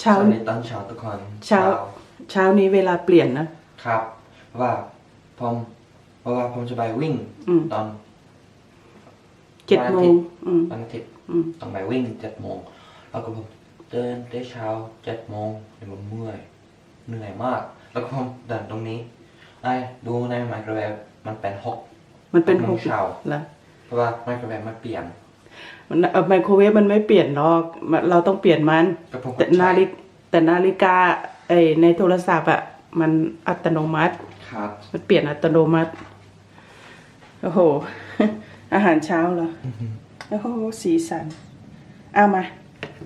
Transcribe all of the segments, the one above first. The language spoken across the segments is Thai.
เช้า สวัสดีตอนเช้าทุกคนเช้า เช้านี้เวลาเปลี่ยนนะ ครับเพราะว่าผมเพราะว่าผมจะไปวิ่งอืม ตอน เจ็ดวันโมอาทิงตย์ อืมวันอาทิตย์อืมต้องไปวิ่งเจ็ดโมงแล้วก็ผมเดินได้เช้าเจ็ดโมงเดี๋ยวผมเมื่อยเหนื่อยมาก แล้วก็ผมเดินตรงนี้ไอ้ดูในไมโครเวฟมันเป็นหกมันเป็นหหกโมกงเช้าละเพราะว่าไมโครเวฟมันเปลี่ยน มันเอ่อไมโครเวฟมันไม่เปลี่ยนหรอกมันเราต้องเปลี่ยนมัน ก็ผมก็แต่ใช้นาฬิกแต่นาฬิกาไอในโทรศัพท์อะมันอัตโนมัติ ครับ มันเปลี่ยนอัตโนมัติ โอ้โห อาหารเช้าเหรอ โอ้โห สีสัน เอามา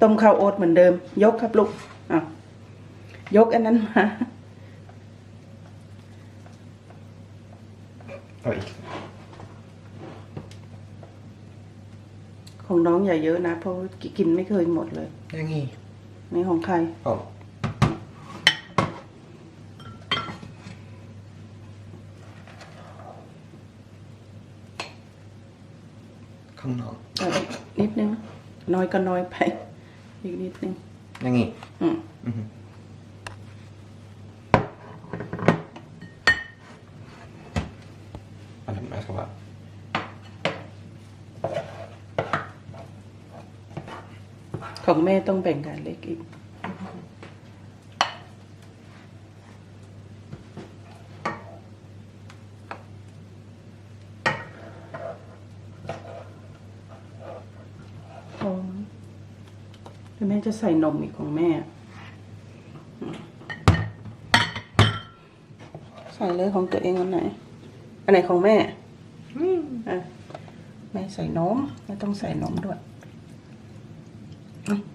ต้มข้าวโอ๊ตเหมือนเดิม ยกครับลูกอ้าวยกอันนั้นมา เอาอีก ของน้องอย่าเยอะนะ เพราะว่ากินไม่เคยหมดเลยอย่างงี้นี่ของใครอ๋อข้างนอกเออนิดนึง น้อยก็น้อยไป อีกนิดนึงอย่างงี้อืม อือฮึอันนั้นหมายความว่า ของแม่ต้องแบ่งกันเล็กอีก พอแล้วแม่จะใส่นมอีกของแม่ ใส่เลยของตัวเองอันไหน อันไหนของแม่อะแม่ใส่นมไม่ต้องใส่นมด้วยอืม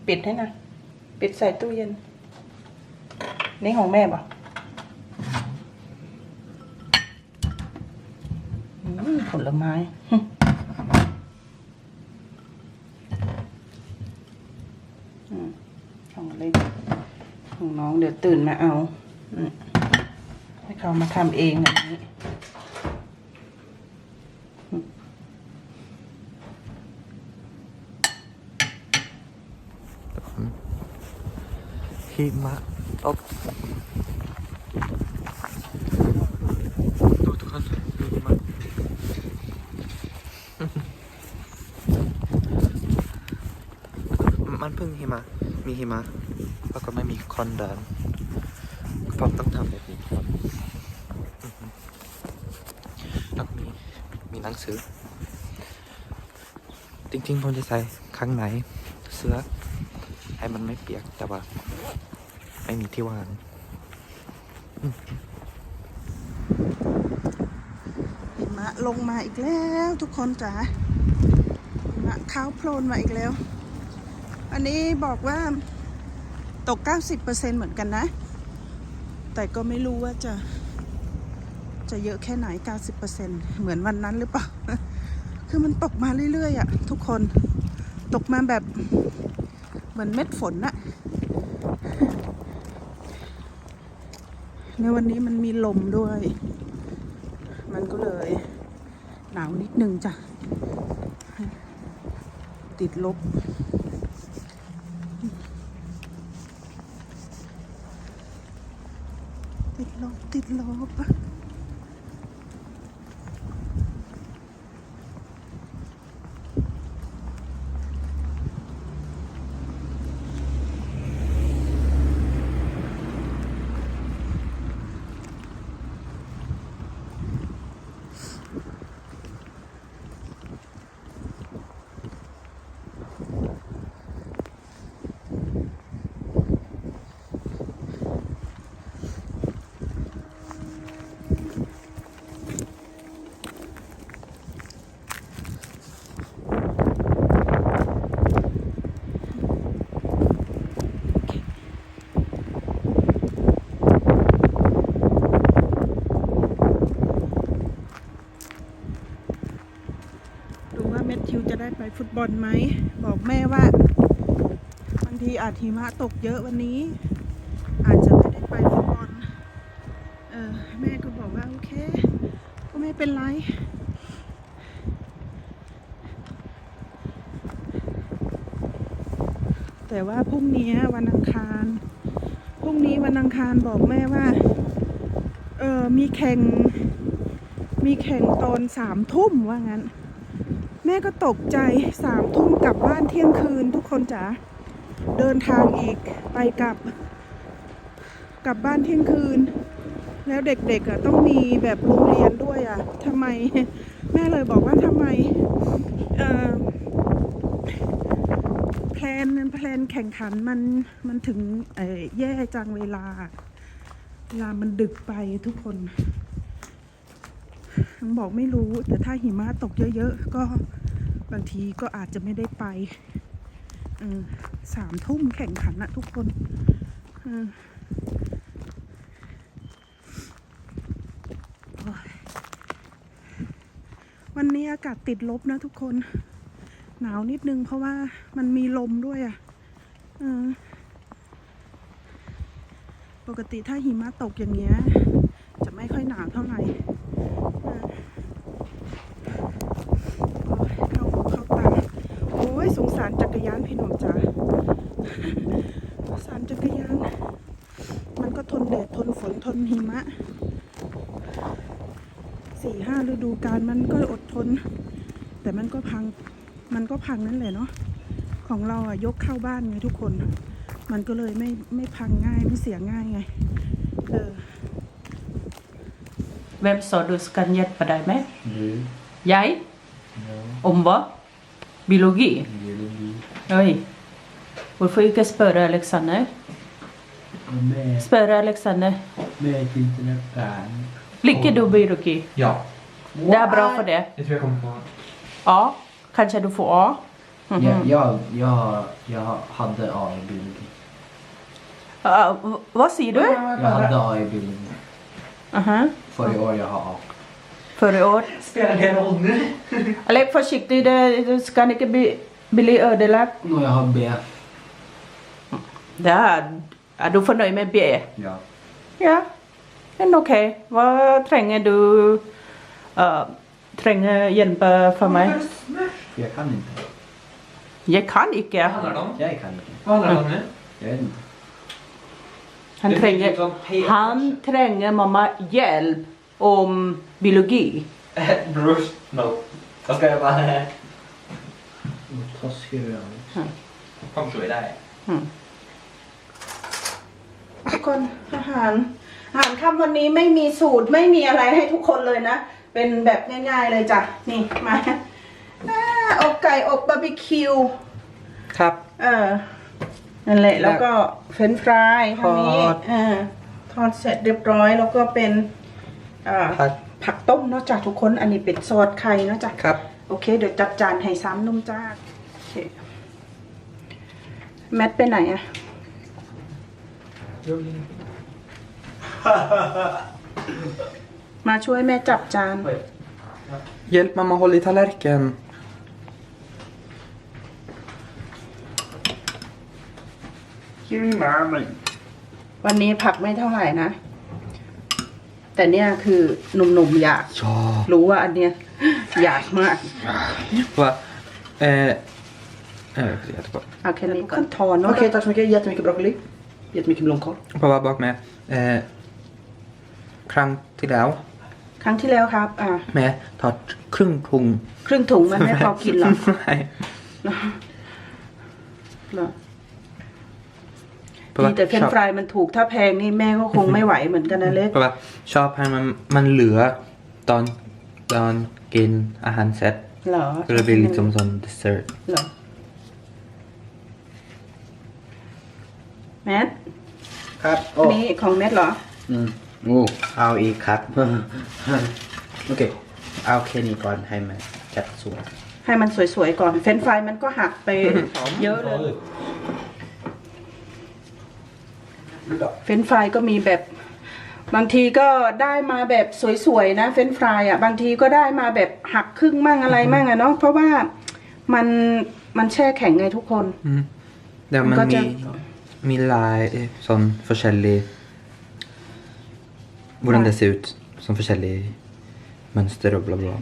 ปิดให้นะ ปิดใส่ตู้เย็น นี่ของแม่ป่ะผลไม้ของเล็กของน้องเดี๋ยวตื่นมาเอาให้เขามาทำเองแบบนี้ หิมะตกดูทุกคนดูหิมะมันเพิ่งหิมะมีหิมะแล้วก็ไม่มีคนเดินผมต้องทำแบบนี้ครับอือฮึแล้วก็มีมีหนังสือ จริงๆผมจะใส่ข้างในเสื้อให้มันไม่เปียกแต่ว่า ไม่มีที่วางหิมะลงมาอีกแล้วทุกคนจ๋าหิมะขาวโพลนมาอีกแล้ว อันนี้บอกว่าตก 90%เหมือนกันนะ แต่ก็ไม่รู้ว่าจะจะเยอะแค่ไหน 90%เหมือนวันนั้นหรือเปล่า คือมันตกมาเรื่อยๆอะทุกคน ตกมาแบบเหมือนเม็ดฝนอะ ในวันนี้มันมีลมด้วย มันก็เลยหนาวนิดนึงจ้ะ ติดลบ ติดลบ ติดลบ ฟุตบอลไหม บอกแม่ว่าบางทีอาจหิมะตกเยอะวันนี้ อาจจะไม่ได้ไปฟุตบอลเออแม่ก็บอกว่าโอเค ก็ไม่เป็นไรแต่ว่าพรุ่งนี้วันอังคาร พรุ่งนี้วันอังคารบอกแม่ว่า เออมีแข่ง มีแข่งตอนสามทุ่มว่างั้น แม่ก็ตกใจสามทุ่มกลับบ้านเที่ยงคืนทุกคนจ๋าเดินทางอีกไปกลับ กลับบ้านเที่ยงคืน แล้วเด็กๆอะต้องมีแบบโรงเรียนด้วยอะทำไม แม่เลยบอกว่าทำไมเอ่อแพลนแพลนแข่งขันมันมันถึงเอ่อแย่จังเวลาเวลามันดึกไปทุกคน ยังบอกไม่รู้ แต่ถ้าหิมะตกเยอะๆ ก็บางทีก็อาจจะไม่ได้ไปสามทุ่มแข่งขันอะทุกคนวันนี้อากาศติดลบนะทุกคน หนาวนิดนึงเพราะว่ามันมีลมด้วยอะเออปกติถ้าหิมะตกอย่างเงี้ย จะไม่ค่อยหนาวเท่าไหร่เออโอ้ยเข้าหูเข้าตา โอ้ยสงสารจักรยานพี่หนุ่มจ๋าสงสารจักรยาน มันก็ทนแดดทนฝนทนหิมะสี่ห้าฤดูกาลมันก็อดทน แต่มันก็พังมันก็พังนั่นแหละเนาะของเราอะยกเข้าบ้านไงทุกคน มันก็เลยไม่ไม่พังง่ายไม่เสียง่ายไงเออ Hvem sa du skal hjälpa dig med? Du, Jag? ja, Om vad? Biologi? biologi. Oj. Hvorfor ikke spørre Alexander? Och med, Spørre Alexander. med internatbarn. Liker du biologi? Ja. Det er bra for det. Det tror jeg kommer på. A. Kanskje du får A? Mhm. Ja, jag, jag, jag hade A i biologi. Ah, v- hva sier du? Jag hade A i biologi. Aha. Förra år jag har A. Forrige år. Spelar det roll nu? Eller forsiktig, det, det skal ikke bli, bli ødelagt. Och jag har B. Det er, er du fornøyd med B? Ja. Ja, men ok. Hva trenger du uh, Trenger hjelp fra meg? Jag kan inte. Jeg kan ikke. Vad handlar det om? Jag kan inte. Vad handlar det om nu? Jag vet inte. Han Det trenger, blir sånn P- han trenger mamma hjelp om biologi. Bruce, no. Da skal jeg bare Vad taskig du är. ผมช่วยได้ ทุกคนอาหาร อาหารค่ำวันนี้ไม่มีสูตรไม่มีอะไรให้ทุกคนเลยนะ เป็นแบบง่ายๆเลยจ้ะ นี่มาอ่าอกไก่อบบาร์บีคิว ครับ เออนั่นแหละ แล้วก็เฟรนช์ฟรายทางนี้ทอดเออทอดเสร็จเรียบร้อย แล้วก็เป็นอ่าผักผักต้มเนาะจ้ะทุกคน อันนี้เป็นซอสไข่เนาะจ้ะ ครับ โอเค เดี๋ยวจัดจานให้ซ้ำนุ่มจ้าโอเค แมทไปไหนอะมาช่วยแม่จับจาน Hjälp mamma hålla i tallerken. Tjena mig. วันนี้ผักไม่เท่าไหร่นะ แต่เนี่ยคือหนุ่มๆอยาก Ja. รู้ว่าอันเนี้ย อยากมาก Va? Eh, jag vet inte på. เอาแค่นี้ก่อนทอนเนาะ Okej, tack så mycket. Jättemycket broccoli. Jättemycket blomkål. Pappa bak med. Eh, ครั้งที่แล้ว ครั้งที่แล้วครับ อ่า แม่ทอดครึ่งพุงครึ่งถุงมันไม่พอกินหรอกไม่เหรอเพราะว่าดีแต่เฟรนชช์อบฟรายมันถูกถ้าแพงนี่แม่ก็คงไม่ไหวเหมือนกันนะเล็กเพราะว่าชอบให้มันมันเหลือตอนตอนกินอาหารเสร็จเหรอก็เลยเป็นลิซมซอนเดสเซอร์ เหรอ แมท Katt. อันนี้ของแมทเหรอ Mm. Oh, เอาอีกครับ โอเค เอาแค่นี้ก่อนให้มันจัดสวยให้มันสวยๆก่อน เฟรนช์ฟรายมันก็หักไปเยอะเลย เฟรนช์ฟรายก็มีแบบ บางทีก็ได้มาแบบสวยๆนะ เฟรนช์ฟรายอะ บางทีก็ได้มาแบบหักครึ่งมั่งอะไรมั่งอะเนาะเพราะว่ามันมันแช่แข็งไงทุกคน แต่มันมั Milla er sånn forskjellig Hvordan det ser ut. Sånn forskjellig mønster og bla, bla.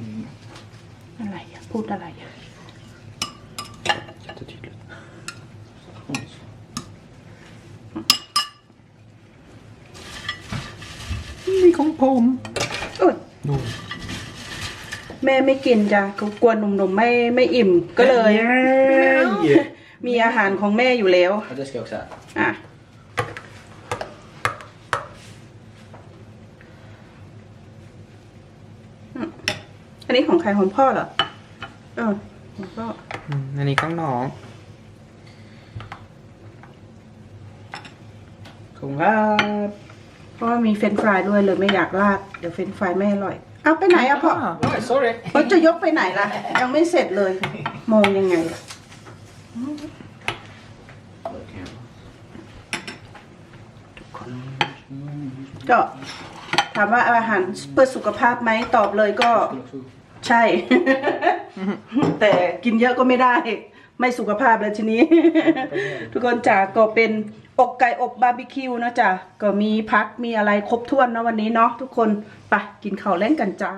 Leie. Borda leie. Kjempetydelig. มีของผมเออ มีอาหารของแม่อยู่แล้ว Ja, det ska jag också äta. อะอืมอันนี้ของใครของพ่อเหรอ เออ ของพ่อ อืมอันนี้ข้างน้อง Kom här. เพราะว่ามีเฟรนช์ฟรายด้วยเลยไม่อยากราด เดี๋ยวเฟรนช์ฟรายไม่อร่อย เอาไปไหนอะพ่อ Oj, sorry. เขาจะยกไปไหนล่ะ ยังไม่เสร็จเลย มองยังไงล่ะ ก็ถามว่าอาหารเพื่อสุขภาพไหมตอบเลยก็ใช่ แต่กินเยอะก็ไม่ได้ ไม่สุขภาพเลยทีนี้ ทุกคนจ๋าก็เป็นอกไก่อบบาร์บีคิวนะจ๊ะก็มีพักมีอะไรครบถ้วนนะวันนี้เนาะทุกคนไปกินข้าวเล่นกันจ้า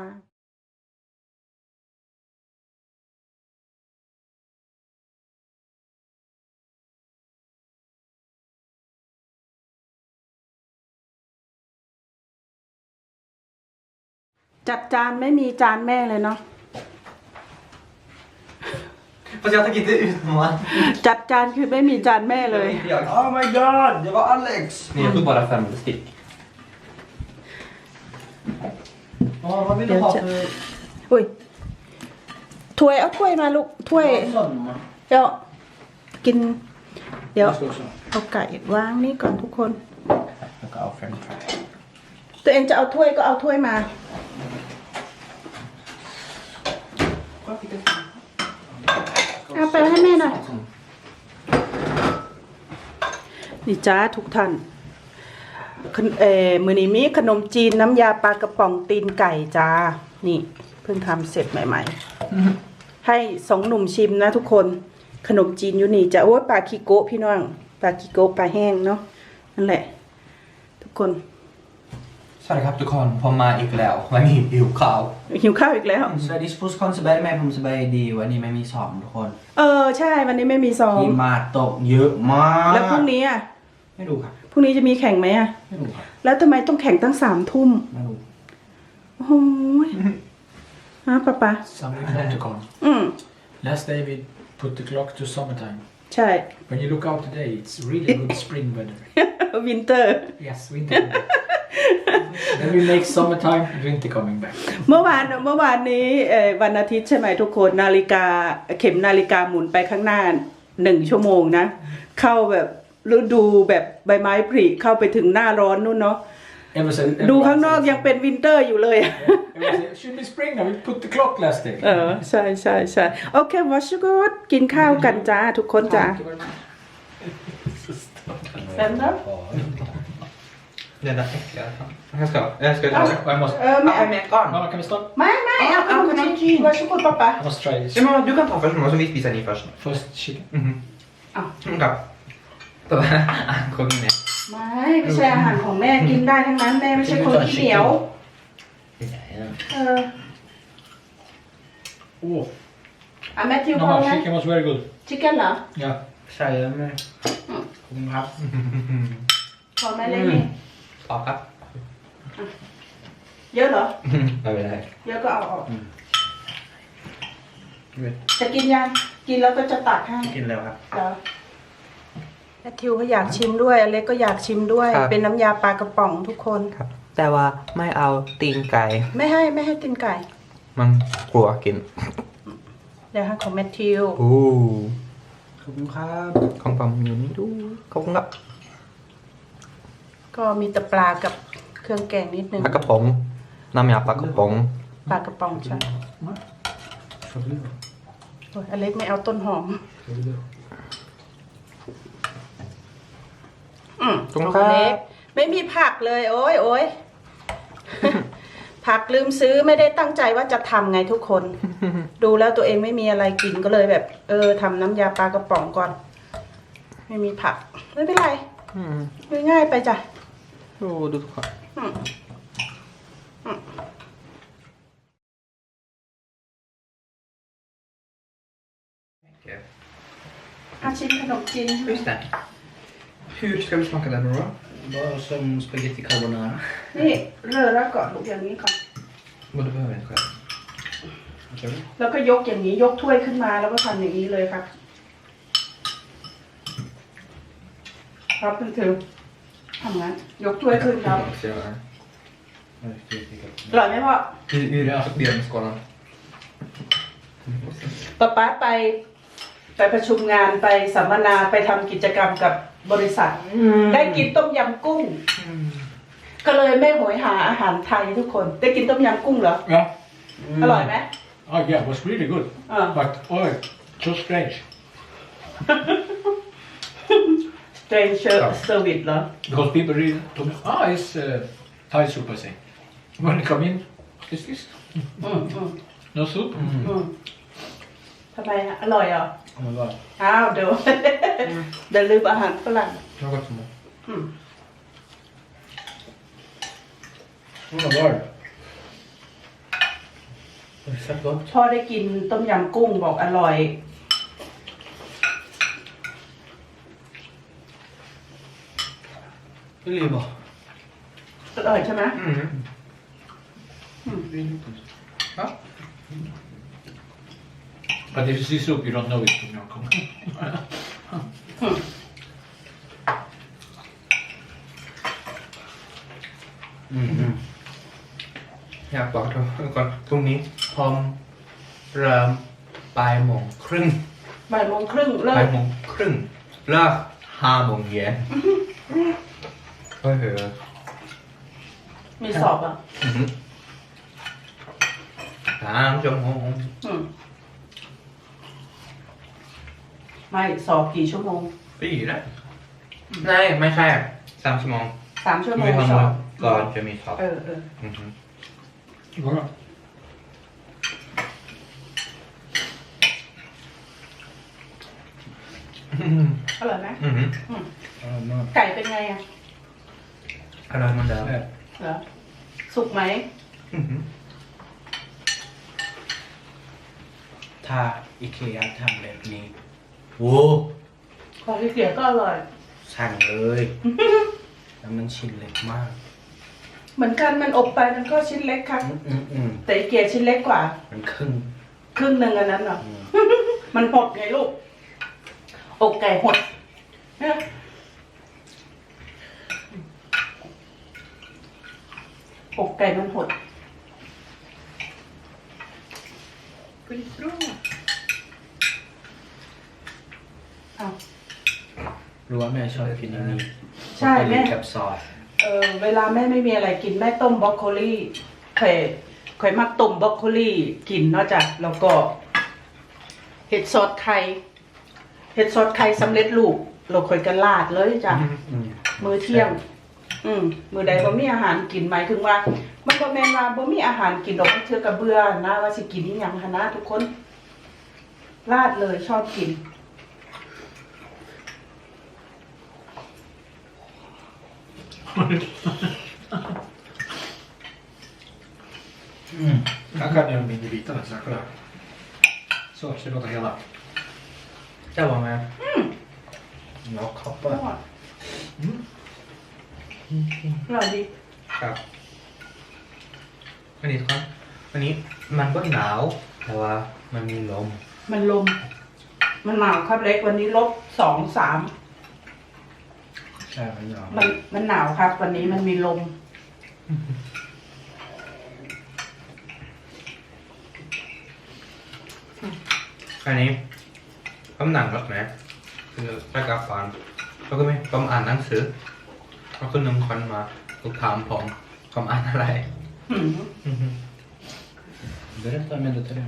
จัดจานไม่มีจานแม่เลยเนาะ Fast jag tänker inte ut man. จัดจานคือไม่มีจานแม่เลย Oh my god, det var Alex! Nej, jag tog bara fem stick. Oh, vad vill du ha för- อุ้ยถ้วยเอาถ้วยมาลูกถ้วย Sådana. เดี๋ยวกิน เดี๋ยว Jag ska också. เอาไก่วางนี่ก่อนทุกคน Jag ska ha french fry. ตัวเองจะเอาถ้วยก็เอาถ้วยมา เอา ไปให้แม่หน่อย นี่จ้าทุกท่านขนเอ่อมือนี้มีขนมจีนน้ำยาปลากระป๋องตีนไก่จ้า นี่ เพิ่งทำเสร็จใหม่ ๆ ให้สองหนุ่มชิมนะทุกคน ขนมจีนอยู่นี่จะโอ้ยปลาคิโกะพี่น้อง ปลาคิโกะปลาแห้งเนาะ นั่นแหละ ทุกคน สวัสดีครับทุกคน ผมมาอีกแล้ว วันนี้หิวข้าว หิวข้าวอีกแล้ว Sveriges Postcon Sverige med ผมสบายดี วันนี้ไม่มีสอบทุกคนเออใช่วันนี้ไม่มีซ้อมหิมะตกเยอะมากแล้วพรุ่งนี้อะไม่รู้ครับ พรุ่งนี้จะมีแข่งไหมอะไม่รู้ครับแล้วทำไมต้องแข่งตั้งสามทุ่มไม่รู้โอ้โหยฮะป๊าป๊า Something Protocol. อืม Last day we put the clock to summertime. ใช่ When you look out today, it's really good spring weather. วินเตอร์ Yes, winter. then we make summertime, winter coming back. เมื่อวานเมื่อวานนี้เอ่อวันอาทิตย์ใช่ไหมทุกคนนาฬิกาเข็มนาฬิกาหมุนไปข้างหน้าหนึ่งชั่วโมงนะ เข้าแบบฤดูแบบใบไม้ผลิเข้าไปถึงหน้าร้อนนู่นเนาะ Everyone said- ดูข้าง everyone นอก says- ยังเป็นวินเตอร์อยู่เลยอะ Everyone said, should be spring now, we put the clock last day. เออใช่ใช่ใช่โอเควอชกูดกินข้าวกันจ้า ทุกคนจ้า Thank you very much. แป๊บนะ Den där äckliga. Jag ska, jag ska Oh, I must... เออไม่เอาแม่ก่อน Mama, can we start? ไม่ไม่เอาเอาขนมจีนวอชกูดป๊าป๊า I must try this. Ja, men du kan ta först och så vi spisar ni först. First chicken. Mhm. Ja. Ja. Då kom in med. ไม่ไม่ใช่อาหารของแม่กินได้ทั้งนั้นแม่ไม่ใช่คนขี้เหนียวเออ Oh, อะแมทธิวพอ Mama, ไหม chicken was very good. ชิคเก้นเหรอ Yeah. ใช่แล้วแม่ Kom här. พอไหมเลยนี่ Ja, ja. เยอะเหรอ Jag vill ha. เยอะก็เอาออก จะกินยัง กินแล้วก็จะตักให้กินแล้วครับ เหรอ แมทธิวก็อยากชิมด้วยอเล็กก็อยากชิมด้วย ครับ เป็นน้ำยาปลากระป๋องทุกคน ครับ แต่ว่าไม่เอาตีนไก่ ไม่ให้ไม่ให้ตินไก่ มันกลัวกินเดี๋ยวให้ของแมทธิวโอ้ขอบคุณครับของผมอยู่นี่ดูขอบคุณครับก็มีแต่ปลากับเครื่องแกงนิดนึงปลากระป๋องน้ำยาปลากระป๋องปลากระป๋องใช่ Får du då? โอ้ยอเล็กไม่เอาต้นหอม Får du då? อืมตรงขคอรังเล็กบไม่มีผักเลย โอ้ยโอ้ยผักลืมซื้อไม่ได้ตั้งใจว่าจะทำไงทุกคน ดูแล้วตัวเองไม่มีอะไรกินก็เลยแบบ เออทำน้ำยาปลากระป๋องก่อน ไม่มีผัก ไม่เป็นไรอืมง่ายๆไปจ้ะ โอ้ดูทุกคนอืมอืมอาชิมขนมจีน Just det. Hur ska vi smaka den då? Bara som spaghetti carbonara. นี่เรอแล้วก่อนลูกอย่างนี้ก่อน Men det behöver jag inte själv. Vad sa du? แล้วก็ยกอย่างนี้ยกถ้วยขึ้นมาแล้วก็ทำอย่างนี้เลยครับ ครับคุณถือทำงั้น ยกถ้วยขึ้นครับ Ska jag göra? Jag vet inte. อร่อยไหมพ่อ I, i den delskalan. ป๊าป๊าไป ไปประชุมงานไปสัมมนาไปทำกิจกรรมกับ บริษัท ได้กินต้มยำกุ้ง ก็เลยไม่โหยหาอาหารไทยทุกคน ได้กินต้มยำกุ้งเหรอ Yeah. อร่อยไหม Oh yeah, it was really good. Ah. But oh, so strange. stranger service เหรอ Because people really told me, ah, it's uh, Thai soup, I say. When I come in, what is this? อืมอืม No soup? อืมทำไมอะอร่อยเหรอ Oh my god. อ้าวเดี๋ยวเดี๋ยวลืมอาหารฝรั่ง Något som อืม Oh my god. Det är fett gott. พ่อได้กินต้มยำกุ้งบอกอร่อย Det är bra. อร่อยใช่ไหม But if you see soup, you don't know it's tom yum goong. อืมอืมอยากบอกทุกคนก่อนพรุ่งนี้พร้อมเริ่มบ่ายโมงครึ่งบ่ายโมงครึ่งเลิบ่ากยโมงครึ่งเลิกห้าโมงเย็นก็เหอะมีสอบอะอื้อหือสามชั่วโมงอืม ไม่สอบกี่ชั่วโมงปีนะไม่ไม่ใช่สามชั่วโมงสามชั่วโมมีงทั้งสหมอดบก่อนจะมีสอบเออเอออือหือ Bara. อร่อยไหมอือหือ Ja, men- ไก่เป็นไงอะอร่อยเหมันเดิม Ja. เหรอสุกไหมอื้อหือถ้าอีเคียทำแบบนี้ โว้ของที่เกียก็อร่อย สั่งเลยแล้วมันชิ้นเล็กมาก เหมือนกันมันอบไปมันก็ชิ้นเล็กครับ อืมอืมอืมแต่อีเกียชิ้นเล็กกว่า มันครึ่งครึ่งหนึ่งอันนั้นเหรออืม มันหดไงลูก อกไก่หดเนี่ยอกไก่มันหดเอารู้ ว่าแม่ชอบกินอันนี้ใช่แม่กับซอสเออเวลาแม่ไม่มีอะไรกินแม่ต้มบรอกโคลีเคยเคยมักต้มบรอกโคลีกินเนาะจ้ะแล้วก็ เห็ดซอสไข่เห็ดซอสไข่สำเร็จรูปเราเคยกันลาดเลยจ้ะ อืมมื้อเที่ยง อืมมื้อใดบ่มีอาหารกินหมายถึงว่า มันบ่แม่นว่าบ่มีอาหารกินดอกมันเทื่อกระเบื่อนะว่าสิกินอีหยังหันนะทุกคนลาดเลยชอบกิน Jag kan göra mindre bitarna så här, kolla. Så, så det låter hela. เจ้าบอกไหมเนาะเขาอปะร่อยอร่อยดีครับวันนี้ทุกคนวันนี้มันก็หนาวแต่ว่ามันมีลม มันลม มันหนาวครับเล็กวันนี้ลบสองสาม ใช่มันหนาวมันมันหนาวครับ วันนี้มันมีลมอันนี้ผมหนังรถนะคือไปกับฟันแล้วก็ไม่ผมอ่านหนังสือแล้วก็นึงคนมาก็ถามผมผมอ่านอะไรหืม Berätta om det till det.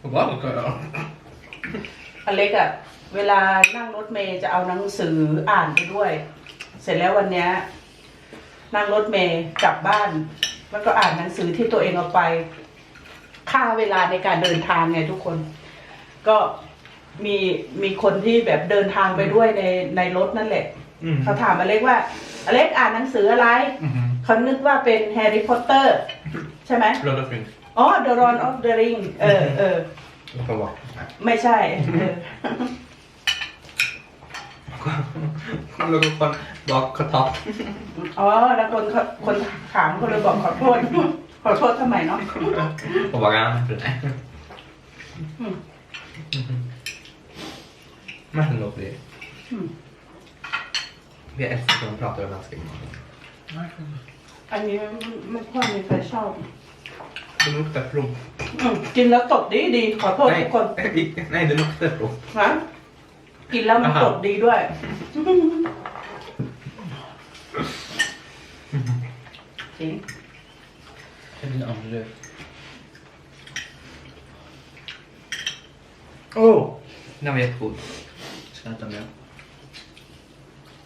ผมบอกก็อเล็กอะ เวลานั่งรถเมย์จะเอาหนังสืออ่านไปด้วย เสร็จแล้ววันเนี้ยนั่งรถเมย์กลับบ้าน แล้วก็อ่านหนังสือที่ตัวเองเอาไป ค่าเวลาในการเดินทางไงทุกคน ก็มีมีคนที่แบบเดินทางไปด้วยในในรถนั่นแหละ อืมเขาถามอเล็กว่า อเล็กอ่านหนังสืออะไรเขานึกว่าเป็นแฮร์รี่พอตเตอร์ใช่ไหมรถรถฟินอ๋อ The Lord of the Ring เออเออผมบอก ไม่ใช่เออ แล้วก็คนบอกขอโทษอ๋อ แล้วคนเขาคนถามก็เลยบอกขอโทษ ขอโทษทำไมเนาะผมบอกงั้นไม่เป็นไรอืมไม่สนุกเลยอืม Vi älskar när de pratar överraskning. อันนี้ไม่ค่อยมีใครชอบ Det luktar prov. อืมกินแล้วตดดีดี ขอโทษทุกคน Nej, nej, det luktar prov. นะ กินแล้วมันอ่าฮะตดดีด้วย จริง Det är din andra. Oh! Den var jättegod. Ska jag ta med?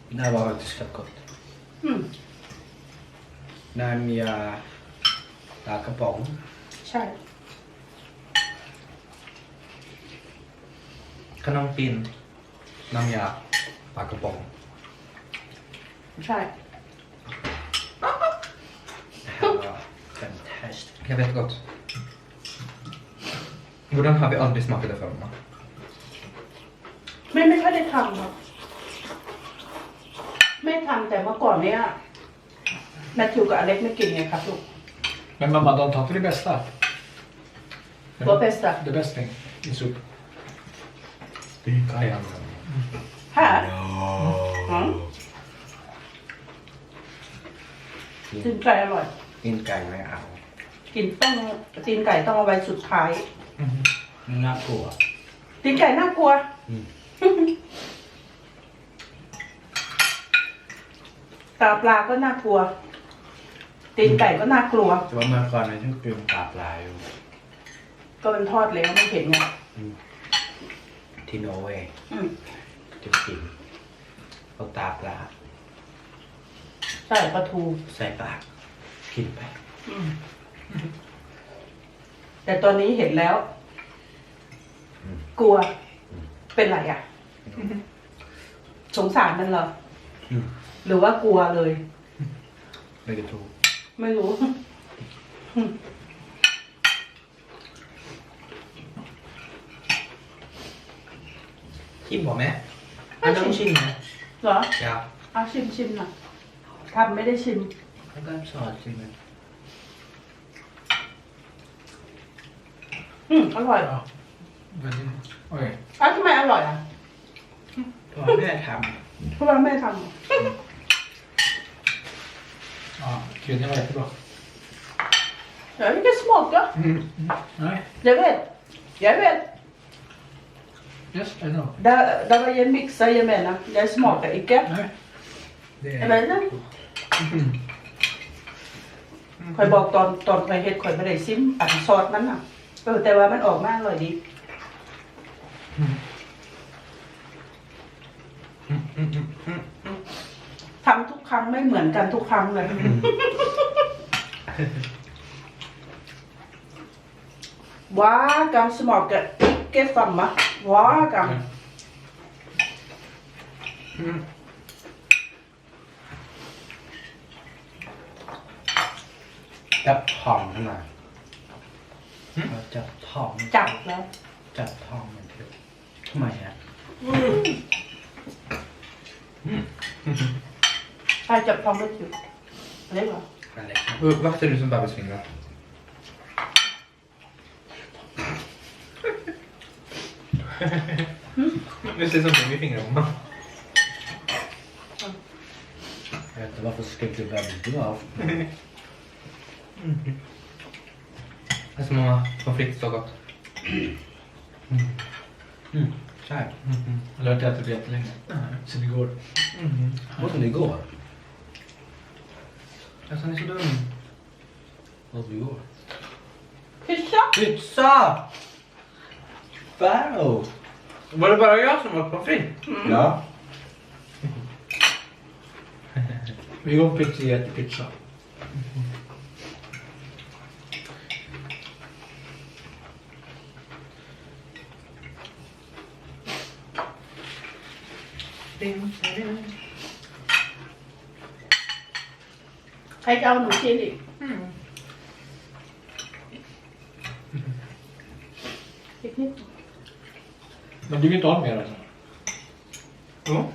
Det här var faktiskt fett gott. อืม När Mia lagar barn ใช่ Kanon pin. Namja. Bakapong. ใช่ Det här var fantastiskt. Jag vet gott. Hvordan har vi aldrig smakat det förr? va? ไม่ไม่ค่อยได้ทำหรอกไม่ทำแต่เมื่อก่อนเนี้ยแมทธิวกับอเล็กไม่กินไงครับลูก Men mamma, de tar inte det bästa. Vad bästa? The best thing i soup. Kajan. ฮะ อืมตีนไก่อร่อย Din kaj med all. กินต้องตีนไก่ต้องเอาไว้สุดท้าย Nakua. ตีนไก่น่ากลัว อืม ตาปลาก็น่ากลัว ตีนไก่ก็น่ากลัว Det var med förrän jag tog en papla ก็เป็นทอดแล้วไม่เห็นไง till Norge อืม till Kim. Och tapla ใช่ปลาทูใส่ปากกินไป อืมแต่ตอนนี้เห็นแล้วกลัว เป็นไรอะ สงสารมันเหรออืมหรือว่ากลัวเลย Bägge två. ไม่รู้ Kim var med. Men de kinna. เหรอ Ja. เอาชิมชิมหน่อยทำไม่ได้ชิม Vem sa det till mig? อืมอร่อย Ja. Väldigt... Oj. อ้าวทำไมอร่อยอะ Det var med hem. เพราะว่าแม่ท Ja, kryddan var jättebra. ำเดี๋ยวจะสมอกก็ Nej, เดี๋ยวเวทเดี๋ยวเวท yes, I know. där, där var jag mixar jag menar. Det smakar icke. Nej. Det Jag vet inte. คอยบอกตอนตอนคอยเฮ็ดคอยไม่ได้ซิมอันซอสมันน่ะเออแต่ว่ามันออกมาอร่อยดี ทำทุกครั้งไม่เหมือนกันทุกครั้งเลย ว้ากังสมอกกับอี กเกฟัมมะว้ากังจับทองขึ้นมาเราจับทองจับแล้วจับทองมันเถอะทำไมฮะใช่จับทองไม่ถือเล็กเหรออะไรครับ Och Vaktar du som bebisfingrar? Det ser som i fingrarna. Jag vet inte varför skrek du väldigt av. Det är som mamma pommes frites så gott. Mm. Så här. Jag har inte ätit det jättelänge. Sen igår. Vad som det igår? Alltså han är så dum. Vad som igår? พิซซ่า Pizza! Farao! Var det bara jag som åt pommes frites? Ja. Vi går på pizza, jättepizza. Ding, ding. ใครจ Men du vill inte ha mer alltså? Jo.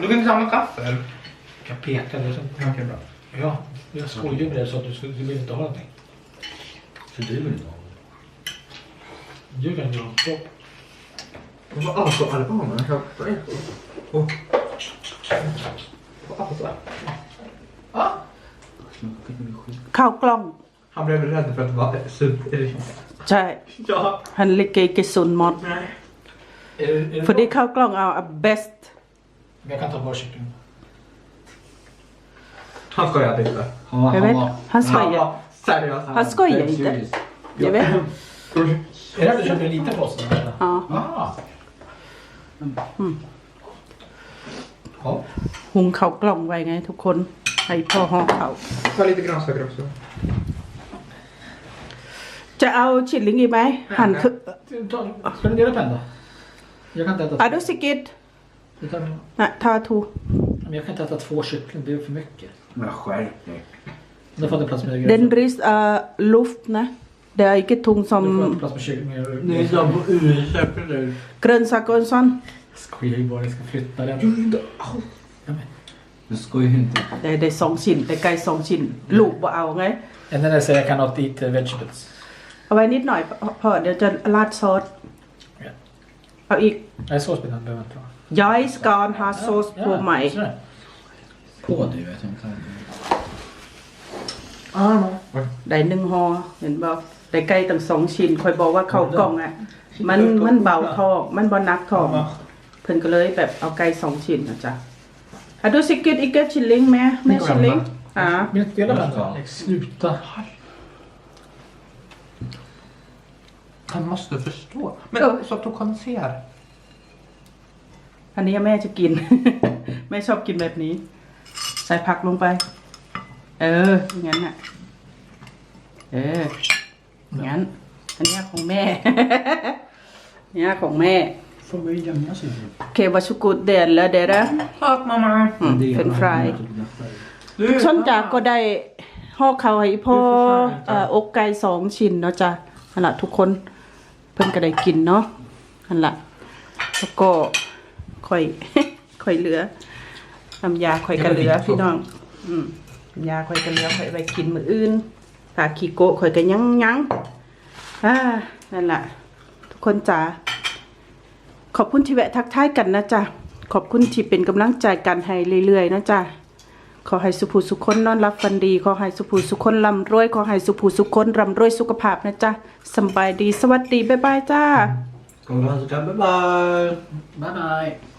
Du kan inte samla kaffe. eller? Jag kan peka det som Okej, bra. Ja, jag skojar med det så att du, skulle- du vill inte ha någonting. Så du vill inte ha Du kan ju ha stopp. Vad alltså, albanerna köper det. Och... Vad alltså? ข้าวกล้อง Han blev rädd för att vara sunt. Är det ใช่ Ja. ฮันลิเกเกซุนมอด Är det, är det för det ข้าวกล้องเอา best Jag kan ta bara kyckling. Han skojar inte. Han, jag vet han Han skojar var seriös. han skojar Helt inte seriös. jag vet Är det att du köper en liten påse? อ๋อ Ah. Ja. หุงข้าวกล้องไว้ไงทุกคนให้พ่อห่อข้าว Ta lite grönsaker också. จะเอาชิลลิงอีกไหมหั่นคือ Ta- Ska du dela på en då? Jag kan inte äta อะดูสิกิต Jag, tar, นะทาทู men jag kan inte äta två kyckling, det är för mycket. Men skärp dig. Då får jag inte plats med เดน grönsaker. ริสเอ่อลูฟนะ เดี๋ยวไอ้กิทุงซอม Då får jag inte plats med kyckling. Det är som på USA eller? เกรนซากอนซอน Jag skojar ju bara, jag ska flytta den. Du skojar ju inte. ได้ได้สองชิ้น ได้ไก่สองชิ้น ลูกบ่เอาไง And then I say I cannot eat uh, vegetables. เอาไว้นิดหน่อยพอพอเดี๋ยวจะราดซอส Ja. เอาอีก Nej, såsbiten behöver jag inte ha. ย้อยสกอนฮาโซสโพใหม่ sådär. På dig vet jag inte. ได้หนึ่งห่อเห็นบ่ได้ไก่ตั้งสองชิ้นคอยบอกว่าเข้ากล่องอะ มันมันเบาท้องมันบ่หนักท้องเพิ่นก็เลยแบบเอาไก่สองชิ้นนะจ๊ะอะดูสิกิตอีกเกชิลลิงแม่แม่ชิลลิงอ่า Vill inte dela med den? Sluta. Han måste förstå. Men Ja. så att du kan se. อันนี้แม่จะกิน แม่ชอบกินแบบนี้ ใส่ผักลงไป เอออย่างนั้นน่ะ เอออย่างนั้น อันเนี้ยของแม่ เนี่ยของแม่ Får man ju gömma sig. โอเควาชุกุดเดนแล้วเดยวนะ Tack mamma. อืม Det är เป็นฟราย Du, ส้นจากก็ได้ห่อข้าวให้พ่อเอ่ออกไก่สองชิ้นเนาะจ้ะนั่นละทุกคน เพิ่นก็ได้กินเนาะนั่นละแล้วก็ค่อยค่อยเหลือน้ำยาค่อยก็เหลือพี่น้อง อืมน้ำยาค่อยก็เหลือค่อยไปกินมื้ออื่นถ้าขี้โกะค่อยก็ยังยังอ่านั่นล่ะทุกคนจ๋าขอบคุณที่แวะทักทายกันนะจ๊ะขอบคุณที่เป็นกำลังใจกันให้เรื่อยๆนะจ๊ะ ขอให้สุภูสุขคนนอนรับฟันดี ขอให้สุภูสุขคนร่ำรวย ขอให้สุภูสุขคนร่ำรวยสุขภาพนะจ๊ะสำบายดี สวัสดี บ๊ายบายจ้า Bye bye. Bye bye.